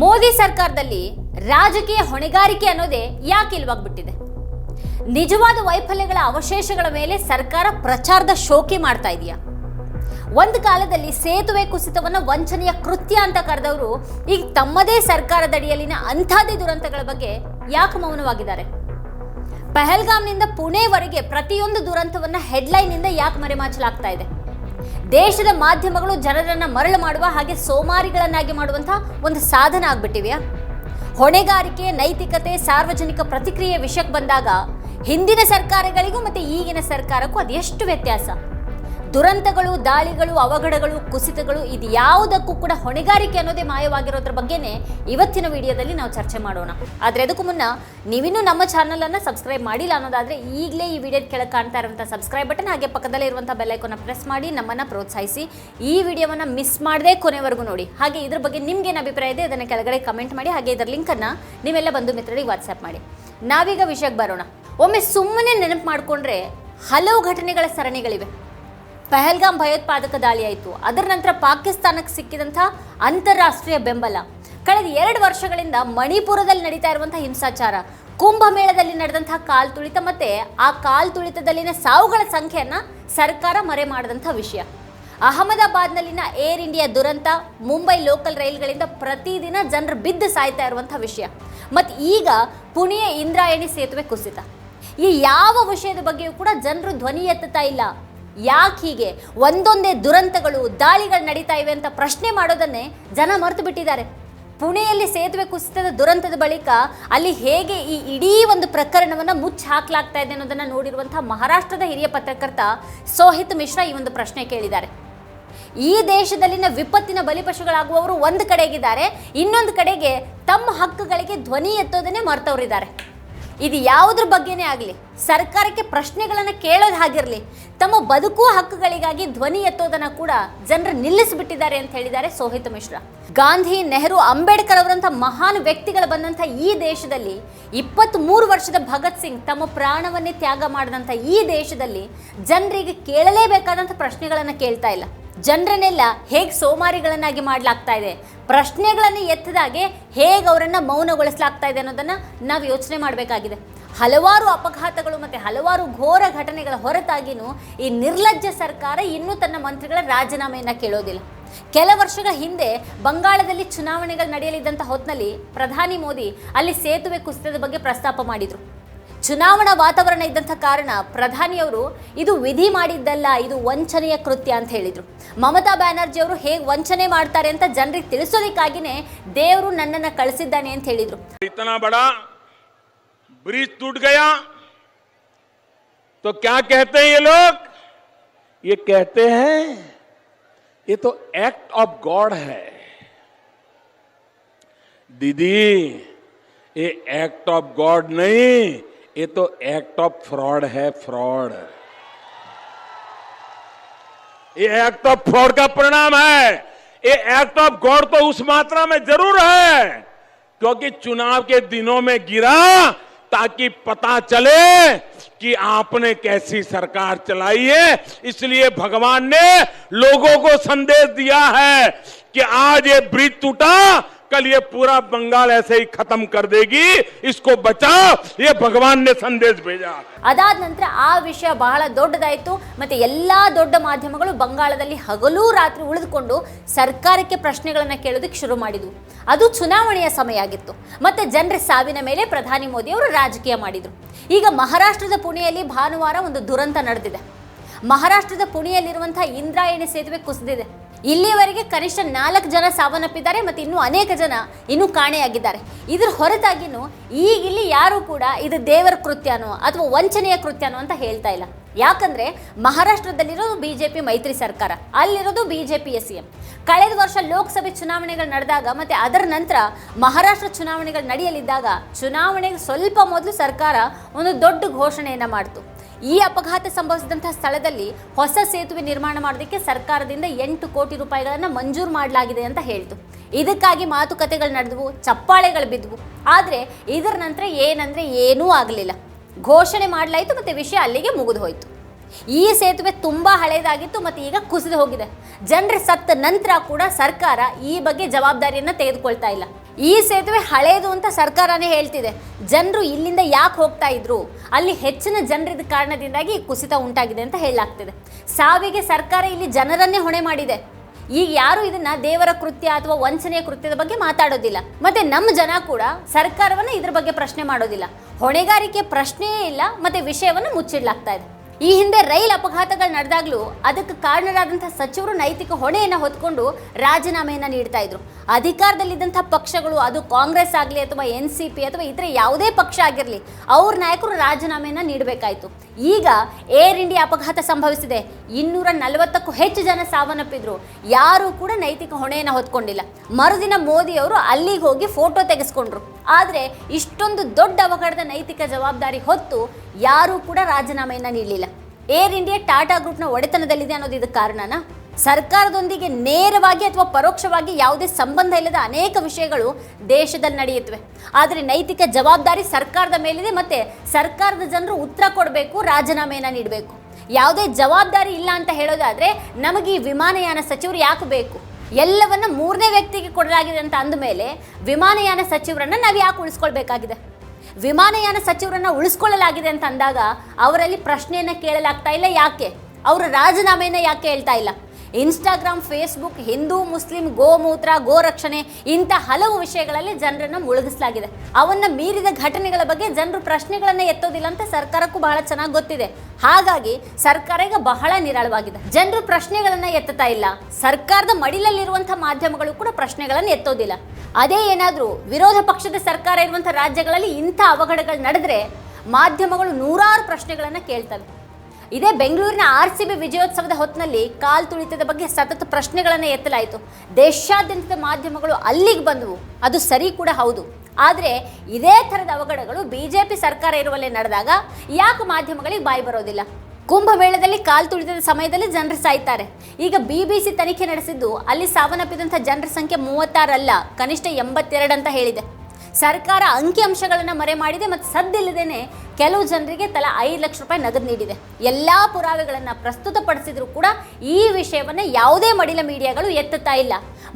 ಮೋದಿ ಸರ್ಕಾರದಲ್ಲಿ ರಾಜಕೀಯ ಹೊಣೆಗಾರಿಕೆ ಅನ್ನೋದೇ ಯಾಕೆ ಇಲ್ವಾಗ್ಬಿಟ್ಟಿದೆ? ನಿಜವಾದ ವೈಫಲ್ಯಗಳ ಅವಶೇಷಗಳ ಮೇಲೆ ಸರ್ಕಾರ ಪ್ರಚಾರದ ಶೋಕಿ ಮಾಡ್ತಾ ಇದೆಯಾ? ಒಂದು ಕಾಲದಲ್ಲಿ ಸೇತುವೆ ಕುಸಿತವನ್ನ ವಂಚನೆಯ ಕೃತ್ಯ ಅಂತ ಕರೆದವರು ಈಗ ತಮ್ಮದೇ ಸರ್ಕಾರದಡಿಯಲ್ಲಿನ ಅಂಥದೇ ದುರಂತಗಳ ಬಗ್ಗೆ ಯಾಕೆ ಮೌನವಾಗಿದ್ದಾರೆ? ಪಹಲ್ಗಾಮ್ನಿಂದ ಪುಣೆವರೆಗೆ ಪ್ರತಿಯೊಂದು ದುರಂತವನ್ನ ಹೆಡ್ಲೈನ್ನಿಂದ ಯಾಕೆ ಮರೆಮಾಚಲಾಗ್ತಾ ಇದೆ? ದೇಶದ ಮಾಧ್ಯಮಗಳು ಜನರನ್ನು ಮರಳು ಮಾಡುವ ಹಾಗೆ ಸೋಮಾರಿಗಳನ್ನಾಗಿ ಮಾಡುವಂತಹ ಒಂದು ಸಾಧನ ಆಗ್ಬಿಟ್ಟಿವೆಯಾ ಹೊಣೆಗಾರಿಕೆ, ನೈತಿಕತೆ, ಸಾರ್ವಜನಿಕ ಪ್ರತಿಕ್ರಿಯೆ ವಿಷಯಕ್ಕೆ ಬಂದಾಗ ಹಿಂದಿನ ಸರ್ಕಾರಗಳಿಗೂ ಮತ್ತೆ ಈಗಿನ ಸರ್ಕಾರಕ್ಕೂ ಅದೆಷ್ಟು ವ್ಯತ್ಯಾಸ? ದುರಂತಗಳು, ದಾಳಿಗಳು, ಅವಘಡಗಳು, ಕುಸಿತಗಳು ಇದು ಯಾವುದಕ್ಕೂ ಕೂಡ ಹೊಣೆಗಾರಿಕೆ ಅನ್ನೋದೇ ಮಾಯವಾಗಿರೋದ್ರ ಬಗ್ಗೆನೇ ಇವತ್ತಿನ ವಿಡಿಯೋದಲ್ಲಿ ನಾವು ಚರ್ಚೆ ಮಾಡೋಣ. ಆದರೆ ಅದಕ್ಕೂ ಮುನ್ನ ನೀವಿನ್ನೂ ನಮ್ಮ ಚಾನಲನ್ನು ಸಬ್ಸ್ಕ್ರೈಬ್ ಮಾಡಿಲ್ಲ ಅನ್ನೋದಾದರೆ ಈಗಲೇ ಈ ವಿಡಿಯೋದ ಕೆಳಗೆ ಕಾಣ್ತಾ ಇರುವಂಥ ಸಬ್ಸ್ಕ್ರೈಬ್ ಬಟನ್ ಹಾಗೆ ಪಕ್ಕದಲ್ಲೇ ಇರುವಂಥ ಬೆಲ್ಲೈಕೋನ ಪ್ರೆಸ್ ಮಾಡಿ ನಮ್ಮನ್ನು ಪ್ರೋತ್ಸಾಹಿಸಿ. ಈ ವಿಡಿಯೋವನ್ನು ಮಿಸ್ ಮಾಡದೆ ಕೊನೆವರೆಗೂ ನೋಡಿ. ಹಾಗೆ ಇದ್ರ ಬಗ್ಗೆ ನಿಮ್ಗೇನು ಅಭಿಪ್ರಾಯ ಇದೆ ಅದನ್ನು ಕೆಳಗಡೆ ಕಮೆಂಟ್ ಮಾಡಿ, ಹಾಗೆ ಇದರ ಲಿಂಕನ್ನು ನೀವೆಲ್ಲ ಬಂಧು ಮಿತ್ರರಿಗೆ ವಾಟ್ಸಪ್ ಮಾಡಿ. ನಾವೀಗ ವಿಷಯಕ್ಕೆ ಬರೋಣ. ಒಮ್ಮೆ ಸುಮ್ಮನೆ ನೆನಪು ಮಾಡಿಕೊಂಡ್ರೆ ಹಲವು ಘಟನೆಗಳ ಸರಣಿಗಳಿವೆ. ಪಹಲ್ಗಾಮ್ ಭಯೋತ್ಪಾದಕ ದಾಳಿ ಆಯಿತು ಅದರ ನಂತರ ಪಾಕಿಸ್ತಾನಕ್ಕೆ ಸಿಕ್ಕಿದಂಥ ಅಂತಾರಾಷ್ಟ್ರೀಯ ಬೆಂಬಲ. ಕಳೆದ ಎರಡು ವರ್ಷಗಳಿಂದ ಮಣಿಪುರದಲ್ಲಿ ನಡೀತಾ ಇರುವಂಥ ಹಿಂಸಾಚಾರ, ಕುಂಭಮೇಳದಲ್ಲಿ ನಡೆದಂಥ ಕಾಲ್ ತುಳಿತ ಮತ್ತೆ ಆ ಕಾಲ್ ತುಳಿತದಲ್ಲಿನ ಸಾವುಗಳ ಸಂಖ್ಯೆಯನ್ನು ಸರ್ಕಾರ ಮರೆ ಮಾಡಿದಂಥ ವಿಷಯ. ಅಹಮದಾಬಾದ್ನಲ್ಲಿನ ಏರ್ ಇಂಡಿಯಾ ದುರಂತ, ಮುಂಬೈ ಲೋಕಲ್ ರೈಲ್ಗಳಿಂದ ಪ್ರತಿದಿನ ಜನರು ಬಿದ್ದು ಸಾಯ್ತಾ ಇರುವಂಥ ವಿಷಯ. ಮತ್ತು ಈಗ ಪುಣೆಯ ಇಂದ್ರಾಯಣಿ ಸೇತುವೆ ಕುಸಿತ. ಈ ಯಾವ ವಿಷಯದ ಬಗ್ಗೆಯೂ ಕೂಡ ಜನರು ಧ್ವನಿ ಎತ್ತುತ್ತಾ ಇಲ್ಲ. ಯಾಕೆ ಹೀಗೆ? ಒಂದೊಂದೇ ದುರಂತಗಳು, ದಾಳಿಗಳು ನಡೀತಾ ಇವೆ ಅಂತ ಪ್ರಶ್ನೆ ಮಾಡೋದನ್ನೇ ಜನ ಮರೆತು ಬಿಟ್ಟಿದ್ದಾರೆ. ಪುಣೆಯಲ್ಲಿ ಸೇತುವೆ ಕುಸಿತದ ದುರಂತದ ಬಳಿಕ ಅಲ್ಲಿ ಹೇಗೆ ಈ ಇಡೀ ಒಂದು ಪ್ರಕರಣವನ್ನು ಮುಚ್ಚಿ ಹಾಕಲಾಗ್ತಾ ಇದೆ ಅನ್ನೋದನ್ನು ನೋಡಿರುವಂತಹ ಮಹಾರಾಷ್ಟ್ರದ ಹಿರಿಯ ಪತ್ರಕರ್ತ ಸೋಹಿತ್ ಮಿಶ್ರಾ ಈ ಒಂದು ಪ್ರಶ್ನೆ ಕೇಳಿದ್ದಾರೆ. ಈ ದೇಶದಲ್ಲಿನ ವಿಪತ್ತಿನ ಬಲಿಪಶುಗಳಾಗುವವರು ಒಂದು ಕಡೆಗಿದ್ದಾರೆ, ಇನ್ನೊಂದು ಕಡೆಗೆ ತಮ್ಮ ಹಕ್ಕುಗಳಿಗೆ ಧ್ವನಿ ಎತ್ತೋದನ್ನೇ ಮರ್ತವರಿದ್ದಾರೆ. ಇದು ಯಾವುದ್ರ ಬಗ್ಗೆನೇ ಆಗಲಿ? ಸರ್ಕಾರಕ್ಕೆ ಪ್ರಶ್ನೆಗಳನ್ನು ಕೇಳೋದು ಹಾಗಿರಲಿ, ತಮ್ಮ ಬದುಕು ಹಕ್ಕುಗಳಿಗಾಗಿ ಧ್ವನಿ ಎತ್ತೋದನ್ನು ಕೂಡ ಜನರು ನಿಲ್ಲಿಸಿಬಿಟ್ಟಿದ್ದಾರೆ ಅಂತ ಹೇಳಿದ್ದಾರೆ ಸೋಹಿತ್ ಮಿಶ್ರಾ. ಗಾಂಧಿ, ನೆಹರು, ಅಂಬೇಡ್ಕರ್ ಅವರಂಥ ಮಹಾನ್ ವ್ಯಕ್ತಿಗಳು ಬಂದಂಥ ಈ ದೇಶದಲ್ಲಿ ಇಪ್ಪತ್ತ್ ಮೂರು ವರ್ಷದ ಭಗತ್ ಸಿಂಗ್ ತಮ್ಮ ಪ್ರಾಣವನ್ನೇ ತ್ಯಾಗ ಮಾಡಿದಂಥ ಈ ದೇಶದಲ್ಲಿ ಜನರಿಗೆ ಕೇಳಲೇಬೇಕಾದಂಥ ಪ್ರಶ್ನೆಗಳನ್ನು ಕೇಳ್ತಾ ಇಲ್ಲ. ಜನರನ್ನೆಲ್ಲ ಹೇಗೆ ಸೋಮಾರಿಗಳನ್ನಾಗಿ ಮಾಡಲಾಗ್ತಾ ಇದೆ? ಪ್ರಶ್ನೆಗಳನ್ನು ಎತ್ತದಾಗೆ ಹೇಗೆ ಅವರನ್ನು ಮೌನಗೊಳಿಸಲಾಗ್ತಾ ಇದೆ ಅನ್ನೋದನ್ನು ನಾವು ಯೋಚನೆ ಮಾಡಬೇಕಾಗಿದೆ. ಹಲವಾರು ಅಪಘಾತಗಳು ಮತ್ತು ಹಲವಾರು ಘೋರ ಘಟನೆಗಳ ಹೊರತಾಗಿಯೂ ಈ ನಿರ್ಲಜ್ಜ ಸರ್ಕಾರ ಇನ್ನೂ ತನ್ನ ಮಂತ್ರಿಗಳ ರಾಜೀನಾಮೆಯನ್ನು ಕೇಳೋದಿಲ್ಲ. ಕೆಲ ವರ್ಷಗಳ ಹಿಂದೆ ಬಂಗಾಳದಲ್ಲಿ ಚುನಾವಣೆಗಳು ನಡೆಯಲಿದ್ದಂಥ ಹೊತ್ತಿನಲ್ಲಿ ಪ್ರಧಾನಿ ಮೋದಿ ಅಲ್ಲಿ ಸೇತುವೆ ಕುಸಿತದ ಬಗ್ಗೆ ಪ್ರಸ್ತಾಪ ಮಾಡಿದರು. ಚುನಾವಣಾ ವಾತಾವರಣ ಇದ್ದಂಥ ಕಾರಣ ಪ್ರಧಾನಿಯವರು ಇದು ವಿಧಿ ಮಾಡಿದ್ದಲ್ಲ ಇದು ವಂಚನೆಯ ಕೃತ್ಯ ಅಂತ ಹೇಳಿದರು ಮಮತಾ ಬ್ಯಾನರ್ಜಿ ಅವರು ಹೇಗೆ ವಂಚನೆ ಮಾಡ್ತಾರೆ ಅಂತ ಜನರಿಗೆ ತಿಳಿಸೋದಕ್ಕಾಗಿಯೇ ದೇವರು ನನ್ನನ್ನು ಕಳಿಸಿದ್ದಾನೆ ಅಂತ ಹೇಳಿದರು इतना बड़ा ब्रिज टूट गया तो क्या कहते हैं ये लोग ये कहते हैं ये तो एक्ट ऑफ गॉड है दीदी ये एक्ट ऑफ गॉड नहीं ये तो एक्ट ऑफ़ फ्रॉड है फ्रॉड ये एक्ट ऑफ़ फ्रॉड का परिणाम है. ये एक्ट ऑफ़ गॉड तो उस मात्रा में ज़रूर है, क्योंकि चुनाव के दिनों में गिरा ताकि पता चले कि आपने कैसी सरकार चलाई है. इसलिए भगवान ने लोगों को संदेश दिया है कि आज ये ब्रिज टूटा कल ये पूरा बंगाल ऐसे ही खत्म कर देगी इसको बचाओ ये भगवान ने संदेश भेजा ಅದಾದ ನಂತರ ಆ ವಿಷಯ ಬಹಳ ದೊಡ್ಡದಾಯಿತು ಮತ್ತು ಎಲ್ಲ ದೊಡ್ಡ ಮಾಧ್ಯಮಗಳು ಬಂಗಾಳದಲ್ಲಿ ಹಗಲೂ ರಾತ್ರಿ ಉಳಿದುಕೊಂಡು ಸರ್ಕಾರಕ್ಕೆ ಪ್ರಶ್ನೆಗಳನ್ನು ಕೇಳೋದಕ್ಕೆ ಶುರು ಮಾಡಿದ್ವು ಅದು ಚುನಾವಣೆಯ ಸಮಯ ಆಗಿತ್ತು ಮತ್ತು ಜನರ ಸಾವಿನ ಮೇಲೆ ಪ್ರಧಾನಿ ಮೋದಿ ಅವರು ರಾಜಕೀಯ ಮಾಡಿದರು ಈಗ ಮಹಾರಾಷ್ಟ್ರದ ಪುಣೆಯಲ್ಲಿ ಭಾನುವಾರ ಒಂದು ದುರಂತ ನಡೆದಿದೆ ಮಹಾರಾಷ್ಟ್ರದ ಪುಣೆಯಲ್ಲಿರುವಂಥ ಇಂದ್ರಾಯಣಿ ಸೇತುವೆ ಕುಸಿದಿದೆ ಇಲ್ಲಿಯವರೆಗೆ ಕನಿಷ್ಠ ನಾಲ್ಕು ಜನ ಸಾವನ್ನಪ್ಪಿದ್ದಾರೆ ಮತ್ತು ಇನ್ನೂ ಅನೇಕ ಜನ ಇನ್ನೂ ಕಾಣೆಯಾಗಿದ್ದಾರೆ. ಇದ್ರ ಹೊರತಾಗಿನೂ ಈಗ ಇಲ್ಲಿ ಯಾರೂ ಕೂಡ ಇದು ದೇವರ ಕೃತ್ಯನೋ ಅಥವಾ ವಂಚನೆಯ ಕೃತ್ಯನೋ ಅಂತ ಹೇಳ್ತಾ ಇಲ್ಲ. ಯಾಕಂದ್ರೆ ಮಹಾರಾಷ್ಟ್ರದಲ್ಲಿರೋದು ಬಿ ಜೆ ಪಿ ಮೈತ್ರಿ ಸರ್ಕಾರ, ಅಲ್ಲಿರೋದು B J BJP S M ಕಳೆದ ವರ್ಷ ಲೋಕಸಭೆ ಚುನಾವಣೆಗಳು ನಡೆದಾಗ ಮತ್ತೆ ಅದರ ನಂತರ ಮಹಾರಾಷ್ಟ್ರ ಚುನಾವಣೆಗಳು ನಡೆಯಲಿದ್ದಾಗ ಚುನಾವಣೆಗೆ ಸ್ವಲ್ಪ ಮೊದಲು ಸರ್ಕಾರ ಒಂದು ದೊಡ್ಡ ಘೋಷಣೆಯನ್ನು ಮಾಡಿತು. ಈ ಅಪಘಾತ ಸಂಭವಿಸಿದಂತಹ ಸ್ಥಳದಲ್ಲಿ ಹೊಸ ಸೇತುವೆ ನಿರ್ಮಾಣ ಮಾಡೋದಕ್ಕೆ ಸರ್ಕಾರದಿಂದ ಎಂಟು ಕೋಟಿ ರೂಪಾಯಿಗಳನ್ನು ಮಂಜೂರು ಮಾಡಲಾಗಿದೆ ಅಂತ ಹೇಳ್ತು. ಇದಕ್ಕಾಗಿ ಮಾತುಕತೆಗಳು ನಡೆದವು, ಚಪ್ಪಾಳೆಗಳು ಬಿದ್ದವು ಆದರೆ ಇದರ ನಂತರ ಏನಂದರೆ ಏನೂ ಆಗಲಿಲ್ಲ. ಘೋಷಣೆ ಮಾಡಲಾಯಿತು ಮತ್ತು ವಿಷಯ ಅಲ್ಲಿಗೆ ಮುಗಿದು ಹೋಯಿತು. ಈ ಸೇತುವೆ ತುಂಬ ಹಳೆಯದಾಗಿತ್ತು ಮತ್ತು ಈಗ ಕುಸಿದು ಹೋಗಿದೆ. ಜನರ ಸತ್ತ ನಂತರ ಕೂಡ ಸರ್ಕಾರ ಈ ಬಗ್ಗೆ ಜವಾಬ್ದಾರಿಯನ್ನು ತೆಗೆದುಕೊಳ್ತಾ ಇಲ್ಲ. ಈ ಸೇತುವೆ ಹಳೇದು ಅಂತ ಸರ್ಕಾರನೇ ಹೇಳ್ತಿದೆ. ಜನರು ಇಲ್ಲಿಂದ ಯಾಕೆ ಹೋಗ್ತಾ ಇದ್ರು? ಅಲ್ಲಿ ಹೆಚ್ಚಿನ ಜನರಿದ್ದ ಕಾರಣದಿಂದಾಗಿ ಕುಸಿತ ಉಂಟಾಗಿದೆ ಅಂತ ಹೇಳಲಾಗ್ತಿದೆ. ಸಾವಿಗೆ ಸರ್ಕಾರ ಇಲ್ಲಿ ಜನರನ್ನೇ ಹೊಣೆ ಮಾಡಿದೆ. ಈಗ ಯಾರು ಇದನ್ನ ದೇವರ ಕೃತ್ಯ ಅಥವಾ ವಂಚನೆಯ ಕೃತ್ಯದ ಬಗ್ಗೆ ಮಾತಾಡೋದಿಲ್ಲ. ಮತ್ತೆ ನಮ್ಮ ಜನ ಕೂಡ ಸರ್ಕಾರವನ್ನ ಇದ್ರ ಬಗ್ಗೆ ಪ್ರಶ್ನೆ ಮಾಡೋದಿಲ್ಲ. ಹೊಣೆಗಾರಿಕೆ ಪ್ರಶ್ನೆಯೇ ಇಲ್ಲ, ಮತ್ತೆ ವಿಷಯವನ್ನು ಮುಚ್ಚಿಡ್ಲಾಗ್ತಾ ಇದೆ. ಈ ಹಿಂದೆ ರೈಲ್ ಅಪಘಾತಗಳು ನಡೆದಾಗ್ಲೂ ಅದಕ್ಕೆ ಕಾರಣರಾದಂಥ ಸಚಿವರು ನೈತಿಕ ಹೊಣೆಯನ್ನು ಹೊತ್ಕೊಂಡು ರಾಜೀನಾಮೆಯನ್ನು ನೀಡ್ತಾ ಇದ್ರು. ಅಧಿಕಾರದಲ್ಲಿದ್ದಂಥ ಪಕ್ಷಗಳು, ಅದು ಕಾಂಗ್ರೆಸ್ ಆಗಲಿ ಅಥವಾ ಎನ್ ಸಿ ಪಿ ಅಥವಾ ಇತರೆ ಯಾವುದೇ ಪಕ್ಷ ಆಗಿರಲಿ, ಅವ್ರ ನಾಯಕರು ರಾಜೀನಾಮೆಯನ್ನು ನೀಡಬೇಕಾಯಿತು. ಈಗ ಏರ್ ಇಂಡಿಯಾ ಅಪಘಾತ ಸಂಭವಿಸಿದೆ. ಇನ್ನೂರ ನಲವತ್ತಕ್ಕೂ ಹೆಚ್ಚು ಜನ ಸಾವನ್ನಪ್ಪಿದ್ರು. ಯಾರೂ ಕೂಡ ನೈತಿಕ ಹೊಣೆಯನ್ನು ಹೊತ್ಕೊಂಡಿಲ್ಲ. ಮರುದಿನ ಮೋದಿ ಅವರು ಅಲ್ಲಿಗೆ ಹೋಗಿ ಫೋಟೋ ತೆಗೆಸ್ಕೊಂಡ್ರು. ಆದರೆ ಇಷ್ಟೊಂದು ದೊಡ್ಡ ಅವಘಡದ ನೈತಿಕ ಜವಾಬ್ದಾರಿ ಹೊತ್ತು ಯಾರೂ ಕೂಡ ರಾಜೀನಾಮೆಯನ್ನು ನೀಡಲಿಲ್ಲ. ಏರ್ ಇಂಡಿಯಾ ಟಾಟಾ ಗ್ರೂಪ್ನ ಒಡೆತನದಲ್ಲಿದೆ ಅನ್ನೋದು ಇದಕ್ಕೆ ಕಾರಣನಾ? ಸರ್ಕಾರದೊಂದಿಗೆ ನೇರವಾಗಿ ಅಥವಾ ಪರೋಕ್ಷವಾಗಿ ಯಾವುದೇ ಸಂಬಂಧ ಇಲ್ಲದ ಅನೇಕ ವಿಷಯಗಳು ದೇಶದಲ್ಲಿ ನಡೆಯುತ್ತವೆ. ಆದರೆ ನೈತಿಕ ಜವಾಬ್ದಾರಿ ಸರ್ಕಾರದ ಮೇಲಿದೆ ಮತ್ತು ಸರ್ಕಾರದ ಜನರು ಉತ್ತರ ಕೊಡಬೇಕು, ರಾಜೀನಾಮೆಯನ್ನು ನೀಡಬೇಕು. ಯಾವುದೇ ಜವಾಬ್ದಾರಿ ಇಲ್ಲ ಅಂತ ಹೇಳೋದಾದರೆ ನಮಗೆ ಈ ವಿಮಾನಯಾನ ಸಚಿವರು ಯಾಕೆ ಬೇಕು? ಎಲ್ಲವನ್ನ ಮೂರನೇ ವ್ಯಕ್ತಿಗೆ ಕೊಡಲಾಗಿದೆ ಅಂತ ಅಂದಮೇಲೆ ವಿಮಾನಯಾನ ಸಚಿವರನ್ನ ನಾವು ಯಾಕೆ ಉಳಿಸ್ಕೊಳ್ಬೇಕಾಗಿದೆ? ವಿಮಾನಯಾನ ಸಚಿವರನ್ನ ಉಳಿಸ್ಕೊಳ್ಳಲಾಗಿದೆ ಅಂತ ಅಂದಾಗ ಅವರಲ್ಲಿ ಪ್ರಶ್ನೆಯನ್ನು ಕೇಳಲಾಗ್ತಾ ಇಲ್ಲ ಯಾಕೆ? ಅವರ ರಾಜೀನಾಮೆಯನ್ನು ಯಾಕೆ ಹೇಳ್ತಾ ಇಲ್ಲ? ಇನ್ಸ್ಟಾಗ್ರಾಮ್, ಫೇಸ್ಬುಕ್, ಹಿಂದೂ, ಮುಸ್ಲಿಂ, ಗೋಮೂತ್ರ, ಗೋರಕ್ಷಣೆ ಇಂಥ ಹಲವು ವಿಷಯಗಳಲ್ಲಿ ಜನರನ್ನು ಮುಳುಗಿಸಲಾಗಿದೆ. ಅವನ್ನ ಮೀರಿದ ಘಟನೆಗಳ ಬಗ್ಗೆ ಜನರು ಪ್ರಶ್ನೆಗಳನ್ನು ಎತ್ತೋದಿಲ್ಲ ಅಂತ ಸರ್ಕಾರಕ್ಕೂ ಬಹಳ ಚೆನ್ನಾಗಿ ಗೊತ್ತಿದೆ. ಹಾಗಾಗಿ ಸರ್ಕಾರ ಈಗ ಬಹಳ ನಿರಾಳವಾಗಿದೆ. ಜನರು ಪ್ರಶ್ನೆಗಳನ್ನ ಎತ್ತುತ್ತಾ ಇಲ್ಲ. ಸರ್ಕಾರದ ಮಡಿಲಲ್ಲಿರುವಂತಹ ಮಾಧ್ಯಮಗಳು ಕೂಡ ಪ್ರಶ್ನೆಗಳನ್ನು ಎತ್ತೋದಿಲ್ಲ. ಅದೇ ಏನಾದರೂ ವಿರೋಧ ಪಕ್ಷದ ಸರ್ಕಾರ ಇರುವಂತಹ ರಾಜ್ಯಗಳಲ್ಲಿ ಇಂಥ ಅವಘಡಗಳು ನಡೆದ್ರೆ ಮಾಧ್ಯಮಗಳು ನೂರಾರು ಪ್ರಶ್ನೆಗಳನ್ನು ಕೇಳ್ತವೆ. ಇದೇ ಬೆಂಗಳೂರಿನ ಆರ್ ಸಿ ಬಿ ವಿಜಯೋತ್ಸವದ ಹೊತ್ತಿನಲ್ಲಿ ಕಾಲ್ ತುಳಿತದ ಬಗ್ಗೆ ಸತತ ಪ್ರಶ್ನೆಗಳನ್ನು ಎತ್ತಲಾಯಿತು. ದೇಶಾದ್ಯಂತದ ಮಾಧ್ಯಮಗಳು ಅಲ್ಲಿಗೆ ಬಂದವು. ಅದು ಸರಿ ಕೂಡ ಹೌದು. ಆದರೆ ಇದೇ ಥರದ ಅವಘಡಗಳು ಬಿ ಜೆ ಪಿ ಸರ್ಕಾರ ಇರುವಲ್ಲೇ ನಡೆದಾಗ ಯಾಕೆ ಮಾಧ್ಯಮಗಳಿಗೆ ಬಾಯಿ ಬರೋದಿಲ್ಲ. ಕುಂಭಮೇಳದಲ್ಲಿ ಕಾಲು ತುಳಿತದ ಸಮಯದಲ್ಲಿ ಜನರು ಸಾಯ್ತಾರೆ. ಈಗ ಬಿ ಬಿ ಸಿ ತನಿಖೆ ನಡೆಸಿದ್ದು ಅಲ್ಲಿ ಸಾವನ್ನಪ್ಪಿದಂಥ ಜನರ ಸಂಖ್ಯೆ ಮೂವತ್ತಾರಲ್ಲ, ಕನಿಷ್ಠ ಎಂಬತ್ತೆರಡು ಅಂತ ಹೇಳಿದೆ. ಸರ್ಕಾರ ಅಂಕಿಅಂಶಗಳನ್ನು ಮರೆ ಮಾಡಿದೆ ಮತ್ತು ಸದ್ದಿಲ್ಲದೇನೆ ಕೆಲವು ಜನರಿಗೆ ತಲಾ ಐದು ಲಕ್ಷ ರೂಪಾಯಿ ನಗದು ನೀಡಿದೆ. ಎಲ್ಲ ಪುರಾವೆಗಳನ್ನು ಪ್ರಸ್ತುತಪಡಿಸಿದರೂ ಕೂಡ ಈ ವಿಷಯವನ್ನು ಯಾವುದೇ ಮಡಿಲ ಮೀಡಿಯಾಗಳು ಎತ್ತುತ್ತಾ ಇಲ್ಲ.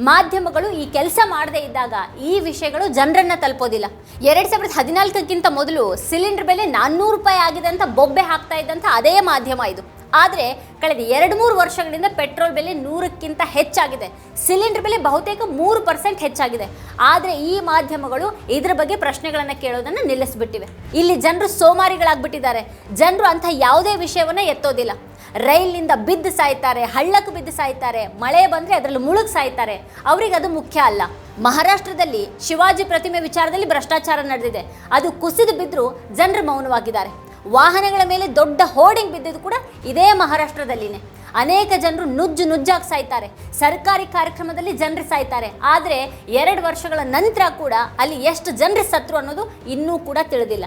ಮಾಧ್ಯಮಗಳು ಈ ಕೆಲಸ ಮಾಡದೇ ಇದ್ದಾಗ ಈ ವಿಷಯಗಳು ಜನರನ್ನು ತಲುಪೋದಿಲ್ಲ. ಎರಡು ಸಾವಿರದ ಹದಿನಾಲ್ಕಕ್ಕಿಂತ ಮೊದಲು ಸಿಲಿಂಡರ್ ಬೆಲೆ ನಾನ್ನೂರು ರೂಪಾಯಿ ಆಗಿದೆ ಅಂತ ಬೊಬ್ಬೆ ಹಾಕ್ತಾ ಇದ್ದಂಥ ಅದೇ ಮಾಧ್ಯಮ ಇದು. ಆದರೆ ಕಳೆದ ಎರಡು ಮೂರು ವರ್ಷಗಳಿಂದ ಪೆಟ್ರೋಲ್ ಬೆಲೆ ನೂರಕ್ಕಿಂತ ಹೆಚ್ಚಾಗಿದೆ. ಸಿಲಿಂಡರ್ ಬೆಲೆ ಬಹುತೇಕ ಮೂರು ಪರ್ಸೆಂಟ್ ಹೆಚ್ಚಾಗಿದೆ. ಆದರೆ ಈ ಮಾಧ್ಯಮಗಳು ಇದರ ಬಗ್ಗೆ ಪ್ರಶ್ನೆಗಳನ್ನು ಕೇಳೋದನ್ನು ನಿಲ್ಲಿಸಿಬಿಟ್ಟಿವೆ. ಇಲ್ಲಿ ಜನರು ಸೋಮಾರಿಗಳಾಗ್ಬಿಟ್ಟಿದ್ದಾರೆ. ಜನರು ಅಂಥ ಯಾವುದೇ ವಿಷಯವನ್ನು ಎತ್ತೋದಿಲ್ಲ. ರೈಲಿನಿಂದ ಬಿದ್ದು ಸಾಯ್ತಾರೆ, ಹಳ್ಳಕ್ಕೆ ಬಿದ್ದು ಸಾಯ್ತಾರೆ, ಮಳೆ ಬಂದರೆ ಅದರಲ್ಲಿ ಮುಳುಗ್ ಸಾಯ್ತಾರೆ. ಅವರಿಗೆ ಅದು ಮುಖ್ಯ ಅಲ್ಲ. ಮಹಾರಾಷ್ಟ್ರದಲ್ಲಿ ಶಿವಾಜಿ ಪ್ರತಿಮೆ ವಿಚಾರದಲ್ಲಿ ಭ್ರಷ್ಟಾಚಾರ ನಡೆದಿದೆ. ಅದು ಕುಸಿದು ಬಿದ್ದರೂ ಜನರು ಮೌನವಾಗಿದ್ದಾರೆ. ವಾಹನಗಳ ಮೇಲೆ ದೊಡ್ಡ ಹೋರ್ಡಿಂಗ್ ಬಿದ್ದಿದ್ದು ಕೂಡ ಇದೇ ಮಹಾರಾಷ್ಟ್ರದಲ್ಲಿನೇ. ಅನೇಕ ಜನರು ನುಜ್ಜು ನುಜ್ಜಾಗಿ ಸಾಯ್ತಾರೆ. ಸರ್ಕಾರಿ ಕಾರ್ಯಕ್ರಮದಲ್ಲಿ ಜನರು ಸಾಯ್ತಾರೆ. ಆದರೆ ಎರಡು ವರ್ಷಗಳ ನಂತರ ಕೂಡ ಅಲ್ಲಿ ಎಷ್ಟು ಜನರು ಸತ್ರು ಅನ್ನೋದು ಇನ್ನೂ ಕೂಡ ತಿಳಿದಿಲ್ಲ.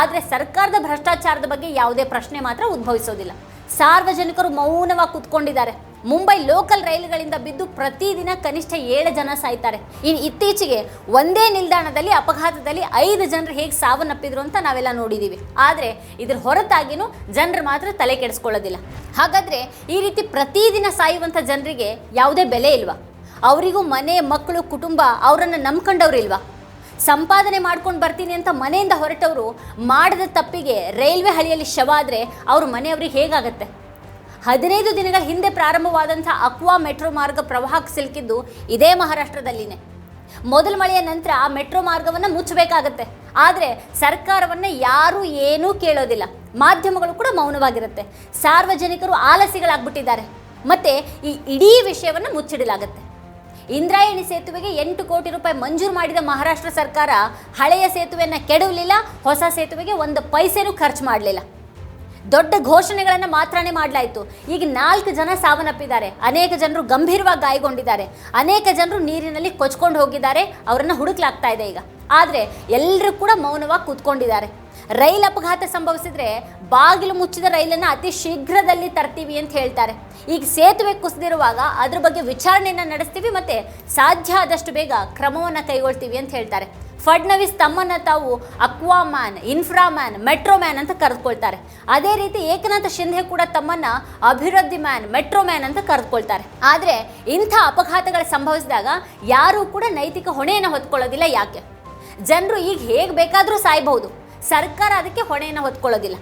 ಆದರೆ ಸರ್ಕಾರದ ಭ್ರಷ್ಟಾಚಾರದ ಬಗ್ಗೆ ಯಾವುದೇ ಪ್ರಶ್ನೆ ಮಾತ್ರ ಉದ್ಭವಿಸೋದಿಲ್ಲ. ಸಾರ್ವಜನಿಕರು ಮೌನವಾಗಿ ಕೂತ್ಕೊಂಡಿದ್ದಾರೆ. ಮುಂಬೈ ಲೋಕಲ್ ರೈಲುಗಳಿಂದ ಬಿದ್ದು ಪ್ರತಿದಿನ ಕನಿಷ್ಠ ಏಳು ಜನ ಸಾಯ್ತಾರೆ. ಇನ್ನು ಇತ್ತೀಚೆಗೆ ಒಂದೇ ನಿಲ್ದಾಣದಲ್ಲಿ, ಅಪಘಾತದಲ್ಲಿ ಐದು ಜನರು ಹೇಗೆ ಸಾವನ್ನಪ್ಪಿದ್ರು ಅಂತ ನಾವೆಲ್ಲ ನೋಡಿದ್ದೀವಿ ಆದರೆ ಇದ್ರ ಹೊರತಾಗಿನೂ ಜನರು ಮಾತ್ರ ತಲೆ ಕೆಡಿಸ್ಕೊಳ್ಳೋದಿಲ್ಲ. ಹಾಗಾದರೆ ಈ ರೀತಿ ಪ್ರತಿದಿನ ಸಾಯುವಂಥ ಜನರಿಗೆ ಯಾವುದೇ ಬೆಲೆ ಇಲ್ವಾ? ಅವರಿಗೂ ಮನೆ, ಮಕ್ಕಳು, ಕುಟುಂಬ, ಅವರನ್ನು ನಂಬ್ಕೊಂಡವ್ರು ಇಲ್ವಾ? ಸಂಪಾದನೆ ಮಾಡ್ಕೊಂಡು ಬರ್ತೀನಿ ಅಂತ ಮನೆಯಿಂದ ಹೊರಟವರು ಮಾಡಿದ ತಪ್ಪಿಗೆ ರೈಲ್ವೆ ಹಳಿಯಲ್ಲಿ ಶವ ಆದರೆ ಅವ್ರ ಮನೆಯವ್ರಿಗೆ ಹೇಗಾಗತ್ತೆ? ಹದಿನೈದು ದಿನಗಳ ಹಿಂದೆ ಪ್ರಾರಂಭವಾದಂಥ ಅಕ್ವಾ ಮೆಟ್ರೋ ಮಾರ್ಗ ಪ್ರವಾಹಕ್ಕೆ ಸಿಲುಕಿದ್ದು ಇದೇ ಮಹಾರಾಷ್ಟ್ರದಲ್ಲಿನೇ. ಮೊದಲ ಮಳೆಯ ನಂತರ ಆ ಮೆಟ್ರೋ ಮಾರ್ಗವನ್ನು ಮುಚ್ಚಬೇಕಾಗತ್ತೆ. ಆದರೆ ಸರ್ಕಾರವನ್ನು ಯಾರೂ ಏನೂ ಕೇಳೋದಿಲ್ಲ. ಮಾಧ್ಯಮಗಳು ಕೂಡ ಮೌನವಾಗಿರುತ್ತೆ. ಸಾರ್ವಜನಿಕರು ಆಲಸಿಗಳಾಗ್ಬಿಟ್ಟಿದ್ದಾರೆ. ಮತ್ತು ಈ ಇಡೀ ವಿಷಯವನ್ನು ಮುಚ್ಚಿಡಲಾಗುತ್ತೆ. ಇಂದ್ರಾಯಣಿ ಸೇತುವೆಗೆ ಎಂಟು ಕೋಟಿ ರೂಪಾಯಿ ಮಂಜೂರು ಮಾಡಿದ ಮಹಾರಾಷ್ಟ್ರ ಸರ್ಕಾರ ಹಳೆಯ ಸೇತುವೆಯನ್ನು ಕೆಡವಲಿಲ್ಲ, ಹೊಸ ಸೇತುವೆಗೆ ಒಂದು ಪೈಸೆನೂ ಖರ್ಚು ಮಾಡಲಿಲ್ಲ. ದೊಡ್ಡ ಘೋಷಣೆಗಳನ್ನು ಮಾತ್ರನೇ ಮಾಡಲಾಯಿತು. ಈಗ ನಾಲ್ಕು ಜನ ಸಾವನ್ನಪ್ಪಿದ್ದಾರೆ. ಅನೇಕ ಜನರು ಗಂಭೀರವಾಗಿ ಗಾಯಗೊಂಡಿದ್ದಾರೆ. ಅನೇಕ ಜನರು ನೀರಿನಲ್ಲಿ ಕೊಚ್ಕೊಂಡು ಹೋಗಿದ್ದಾರೆ. ಅವರನ್ನು ಹುಡುಕ್ಲಾಗ್ತಾ ಇದೆ ಈಗ. ಆದರೆ ಎಲ್ಲರೂ ಕೂಡ ಮೌನವಾಗಿ ಕೂತ್ಕೊಂಡಿದ್ದಾರೆ. ರೈಲ್ ಅಪಘಾತ ಸಂಭವಿಸಿದ್ರೆ ಬಾಗಿಲು ಮುಚ್ಚಿದ ರೈಲನ್ನು ಅತಿ ಶೀಘ್ರದಲ್ಲಿ ತರ್ತೀವಿ ಅಂತ ಹೇಳ್ತಾರೆ. ಈಗ ಸೇತುವೆ ಕುಸಿದಿರುವಾಗ ಅದ್ರ ಬಗ್ಗೆ ವಿಚಾರಣೆಯನ್ನು ನಡೆಸ್ತೀವಿ ಮತ್ತೆ ಸಾಧ್ಯ ಆದಷ್ಟು ಬೇಗ ಕ್ರಮವನ್ನು ಕೈಗೊಳ್ತೀವಿ ಅಂತ ಹೇಳ್ತಾರೆ. ಫಡ್ನವೀಸ್ ತಮ್ಮನ್ನು ತಾವು ಅಕ್ವಾಮ್ಯಾನ್, ಇನ್ಫ್ರಾಮ್ಯಾನ್ ಮ್ಯಾನ್ ಅಂತ ಕರೆದುಕೊಳ್ತಾರೆ. ಅದೇ ರೀತಿ ಏಕನಾಥ ಶಿಂಧೆ ಕೂಡ ತಮ್ಮನ್ನ ಅಭಿವೃದ್ಧಿ ಮ್ಯಾನ್ ಮೆಟ್ರೋ ಮ್ಯಾನ್ ಅಂತ ಕರೆದುಕೊಳ್ತಾರೆ. ಆದರೆ ಇಂಥ ಅಪಘಾತಗಳು ಸಂಭವಿಸಿದಾಗ ಯಾರೂ ಕೂಡ ನೈತಿಕ ಹೊಣೆಯನ್ನು ಹೊತ್ಕೊಳ್ಳೋದಿಲ್ಲ. ಯಾಕೆ? ಜನರು ಈಗ ಹೇಗೆ ಬೇಕಾದರೂ ಸಾಯ್ಬಹುದು. ಸರ್ಕಾರ ಅದಕ್ಕೆ ಹೊಣೆಯನ್ನು ಹೊತ್ಕೊಳ್ಳೋದಿಲ್ಲ.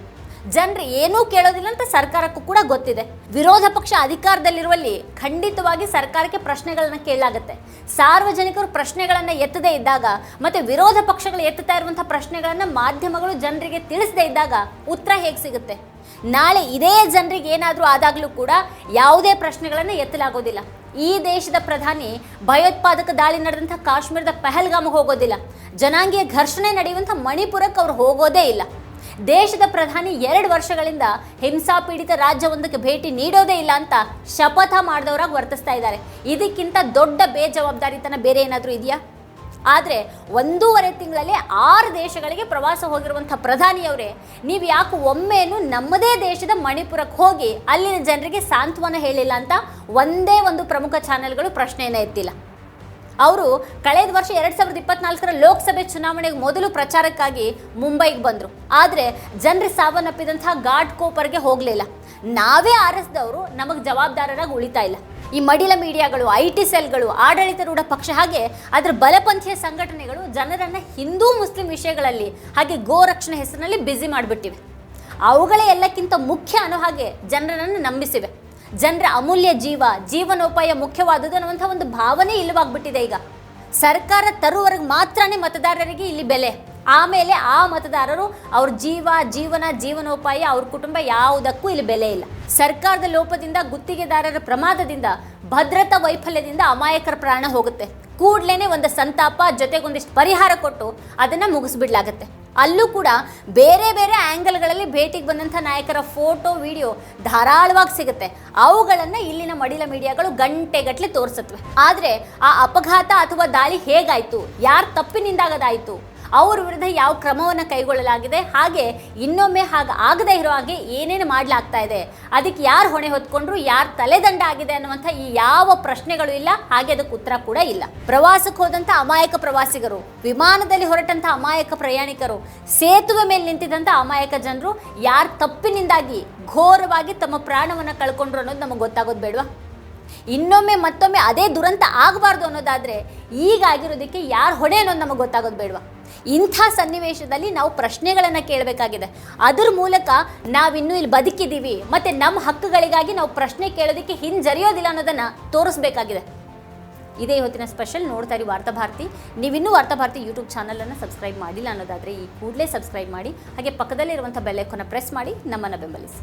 ಜನರು ಏನೂ ಕೇಳೋದಿಲ್ಲ ಅಂತ ಸರ್ಕಾರಕ್ಕೂ ಕೂಡ ಗೊತ್ತಿದೆ. ವಿರೋಧ ಪಕ್ಷ ಅಧಿಕಾರದಲ್ಲಿರುವಲ್ಲಿ ಖಂಡಿತವಾಗಿ ಸರ್ಕಾರಕ್ಕೆ ಪ್ರಶ್ನೆಗಳನ್ನ ಕೇಳಲಾಗುತ್ತೆ. ಸಾರ್ವಜನಿಕರು ಪ್ರಶ್ನೆಗಳನ್ನು ಎತ್ತದೇ ಇದ್ದಾಗ ಮತ್ತೆ ವಿರೋಧ ಪಕ್ಷಗಳು ಎತ್ತುತ್ತಾ ಇರುವಂತಹ ಪ್ರಶ್ನೆಗಳನ್ನು ಮಾಧ್ಯಮಗಳು ಜನರಿಗೆ ತಿಳಿಸದೇ ಇದ್ದಾಗ ಉತ್ತರ ಹೇಗೆ ಸಿಗುತ್ತೆ? ನಾಳೆ ಇದೇ ಜನರಿಗೆ ಏನಾದರೂ ಆದಾಗಲೂ ಕೂಡ ಯಾವುದೇ ಪ್ರಶ್ನೆಗಳನ್ನು ಎತ್ತಲಾಗೋದಿಲ್ಲ. ಈ ದೇಶದ ಪ್ರಧಾನಿ ಭಯೋತ್ಪಾದಕ ದಾಳಿ ನಡೆದಂಥ ಕಾಶ್ಮೀರದ ಪಹಲ್ಗಾಮ್ಗೆ ಹೋಗೋದಿಲ್ಲ. ಜನಾಂಗೀಯ ಘರ್ಷಣೆ ನಡೆಯುವಂಥ ಮಣಿಪುರಕ್ಕೆ ಅವ್ರು ಹೋಗೋದೇ ಇಲ್ಲ. ದೇಶದ ಪ್ರಧಾನಿ ಎರಡು ವರ್ಷಗಳಿಂದ ಹಿಂಸಾ ಪೀಡಿತ ರಾಜ್ಯವೊಂದಕ್ಕೆ ಭೇಟಿ ನೀಡೋದೇ ಇಲ್ಲ ಅಂತ ಶಪಥ ಮಾಡಿದವರಾಗಿ ವರ್ತಿಸ್ತಾ ಇದ್ದಾರೆ. ಇದಕ್ಕಿಂತ ದೊಡ್ಡ ಬೇಜವಾಬ್ದಾರಿತನ ಬೇರೆ ಏನಾದರೂ ಇದೆಯಾ? ಆದರೆ ಒಂದೂವರೆ ತಿಂಗಳಲ್ಲಿ ಆರು ದೇಶಗಳಿಗೆ ಪ್ರವಾಸ ಹೋಗಿರುವಂಥ ಪ್ರಧಾನಿಯವರೇ, ನೀವು ಯಾಕೆ ಒಮ್ಮೆನೂ ನಮ್ಮದೇ ದೇಶದ ಮಣಿಪುರಕ್ಕೆ ಹೋಗಿ ಅಲ್ಲಿನ ಜನರಿಗೆ ಸಾಂತ್ವನ ಹೇಳಿಲ್ಲ ಅಂತ ಒಂದೇ ಒಂದು ಪ್ರಮುಖ ಚಾನೆಲ್ಗಳು ಪ್ರಶ್ನೆಯನ್ನು ಎತ್ತಿಲ್ಲ. ಅವರು ಕಳೆದ ವರ್ಷ ಎರಡು ಸಾವಿರದ ಇಪ್ಪತ್ನಾಲ್ಕರ ಲೋಕಸಭೆ ಚುನಾವಣೆಗೆ ಮೊದಲು ಪ್ರಚಾರಕ್ಕಾಗಿ ಮುಂಬೈಗೆ ಬಂದರು. ಆದರೆ ಜನರು ಸಾವನ್ನಪ್ಪಿದಂತಹ ಘಾಟ್ ಕೋಪರ್ಗೆ ಹೋಗಲಿಲ್ಲ. ನಾವೇ ಆರಿಸಿದವರು ನಮಗೆ ಜವಾಬ್ದಾರರಾಗಿ ಉಳಿತಾ ಇಲ್ಲ. ಈ ಮಡಿಲ ಮೀಡಿಯಾಗಳು ಐ ಟಿ ಸೆಲ್ಗಳು, ಆಡಳಿತಾರೂಢ ಪಕ್ಷ ಹಾಗೆ ಅದರ ಬಲಪಂಥೀಯ ಸಂಘಟನೆಗಳು ಜನರನ್ನು ಹಿಂದೂ ಮುಸ್ಲಿಂ ವಿಷಯಗಳಲ್ಲಿ ಹಾಗೆ ಗೋರಕ್ಷಣೆ ಹೆಸರಿನಲ್ಲಿ ಬ್ಯುಸಿ ಮಾಡಿಬಿಟ್ಟಿವೆ. ಅವುಗಳೇ ಎಲ್ಲಕ್ಕಿಂತ ಮುಖ್ಯ ಅನ್ನೋ ಹಾಗೆ ಜನರನ್ನು ನಂಬಿಸಿವೆ. ಜನರ ಅಮೂಲ್ಯ ಜೀವ, ಜೀವನೋಪಾಯ ಮುಖ್ಯವಾದುದು ಅನ್ನುವಂಥ ಒಂದು ಭಾವನೆ ಇಲ್ಲವಾಗ್ಬಿಟ್ಟಿದೆ ಈಗ. ಸರ್ಕಾರ ತರುವವರೆಗೆ ಮಾತ್ರನೇ ಮತದಾರರಿಗೆ ಇಲ್ಲಿ ಬೆಲೆ. ಆಮೇಲೆ ಆ ಮತದಾರರು ಅವ್ರ ಜೀವ, ಜೀವನ, ಜೀವನೋಪಾಯ, ಅವ್ರ ಕುಟುಂಬ ಯಾವುದಕ್ಕೂ ಇಲ್ಲಿ ಬೆಲೆ ಇಲ್ಲ. ಸರ್ಕಾರದ ಲೋಪದಿಂದ ಗುತ್ತಿಗೆದಾರರ ಪ್ರಮಾದದಿಂದ ಭದ್ರತಾ ವೈಫಲ್ಯದಿಂದ ಅಮಾಯಕರ ಪ್ರಾಣ ಹೋಗುತ್ತೆ. ಕೂಡ್ಲೇನೆ ಒಂದು ಸಂತಾಪ ಜೊತೆಗೊಂದಿಷ್ಟು ಪರಿಹಾರ ಕೊಟ್ಟು ಅದನ್ನು ಮುಗಿಸ್ಬಿಡ್ಲಾಗತ್ತೆ. ಅಲ್ಲೂ ಕೂಡ ಬೇರೆ ಬೇರೆ ಆ್ಯಂಗಲ್ಗಳಲ್ಲಿ ಭೇಟಿಗೆ ಬಂದಂಥ ನಾಯಕರ ಫೋಟೋ, ವಿಡಿಯೋ ಧಾರಾಳವಾಗಿ ಸಿಗುತ್ತೆ. ಅವುಗಳನ್ನು ಇಲ್ಲಿನ ಮಡಿಲ ಮೀಡಿಯಾಗಳು ಗಂಟೆಗಟ್ಟಲೆ ತೋರಿಸತ್ವೆ. ಆದರೆ ಆ ಅಪಘಾತ ಅಥವಾ ದಾಳಿ ಹೇಗಾಯಿತು? ಯಾರ ತಪ್ಪಿನಿಂದಾಗದಾಯಿತು? ಅವ್ರ ವಿರುದ್ಧ ಯಾವ ಕ್ರಮವನ್ನು ಕೈಗೊಳ್ಳಲಾಗಿದೆ, ಹಾಗೆ ಇನ್ನೊಮ್ಮೆ ಹಾಗೆ ಆಗದೇ ಇರೋ ಹಾಗೆ ಏನೇನು ಮಾಡಲಾಗ್ತಾ ಇದೆ, ಅದಕ್ಕೆ ಯಾರು ಹೊಣೆ ಹೊತ್ಕೊಂಡ್ರು, ಯಾರು ತಲೆದಂಡ ಆಗಿದೆ ಅನ್ನುವಂಥ ಈ ಯಾವ ಪ್ರಶ್ನೆಗಳು ಇಲ್ಲ, ಹಾಗೆ ಅದಕ್ಕೆ ಉತ್ತರ ಕೂಡ ಇಲ್ಲ. ಪ್ರವಾಸಕ್ಕೆ ಹೋದಂಥ ಅಮಾಯಕ ಪ್ರವಾಸಿಗರು, ವಿಮಾನದಲ್ಲಿ ಹೊರಟಂಥ ಅಮಾಯಕ ಪ್ರಯಾಣಿಕರು, ಸೇತುವೆ ಮೇಲೆ ನಿಂತಿದ್ದಂಥ ಅಮಾಯಕ ಜನರು, ಯಾರ ತಪ್ಪಿನಿಂದಾಗಿ ಘೋರವಾಗಿ ತಮ್ಮ ಪ್ರಾಣವನ್ನು ಕಳ್ಕೊಂಡ್ರು ಅನ್ನೋದು ನಮಗೆ ಗೊತ್ತಾಗೋದು ಬೇಡವಾ? ಇನ್ನೊಮ್ಮೆ ಮತ್ತೊಮ್ಮೆ ಅದೇ ದುರಂತ ಆಗಬಾರ್ದು ಅನ್ನೋದಾದರೆ ಈಗಾಗಿರೋದಕ್ಕೆ ಯಾರು ಹೊಣೆ ಅನ್ನೋದು ನಮಗೆ ಗೊತ್ತಾಗೋದು ಬೇಡವಾ? ಇಂಥ ಸನ್ನಿವೇಶದಲ್ಲಿ ನಾವು ಪ್ರಶ್ನೆಗಳನ್ನು ಕೇಳಬೇಕಾಗಿದೆ. ಅದ್ರ ಮೂಲಕ ನಾವಿನ್ನೂ ಇಲ್ಲಿ ಬದುಕಿದ್ದೀವಿ, ಮತ್ತು ನಮ್ಮ ಹಕ್ಕುಗಳಿಗಾಗಿ ನಾವು ಪ್ರಶ್ನೆ ಕೇಳೋದಕ್ಕೆ ಹಿಂಜರಿಯೋದಿಲ್ಲ ಅನ್ನೋದನ್ನು ತೋರಿಸ್ಬೇಕಾಗಿದೆ. ಇದೇ ಇವತ್ತಿನ ಸ್ಪೆಷಲ್ ನೋಡ್ತಾ ಇರಿ ವಾರ್ತಾಭಾರತಿ ನೀವಿನ್ನೂ ವಾರ್ತಾಭಾರತಿ ಯೂಟ್ಯೂಬ್ ಚಾನಲನ್ನು ಸಬ್ಸ್ಕ್ರೈಬ್ ಮಾಡಿಲ್ಲ ಅನ್ನೋದಾದರೆ ಈ ಕೂಡಲೇ ಸಬ್ಸ್ಕ್ರೈಬ್ ಮಾಡಿ, ಹಾಗೆ ಪಕ್ಕದಲ್ಲಿರುವಂಥ ಬೆಲ್ಲೈಕನ್ನು ಪ್ರೆಸ್ ಮಾಡಿ, ನಮ್ಮನ್ನು ಬೆಂಬಲಿಸಿ.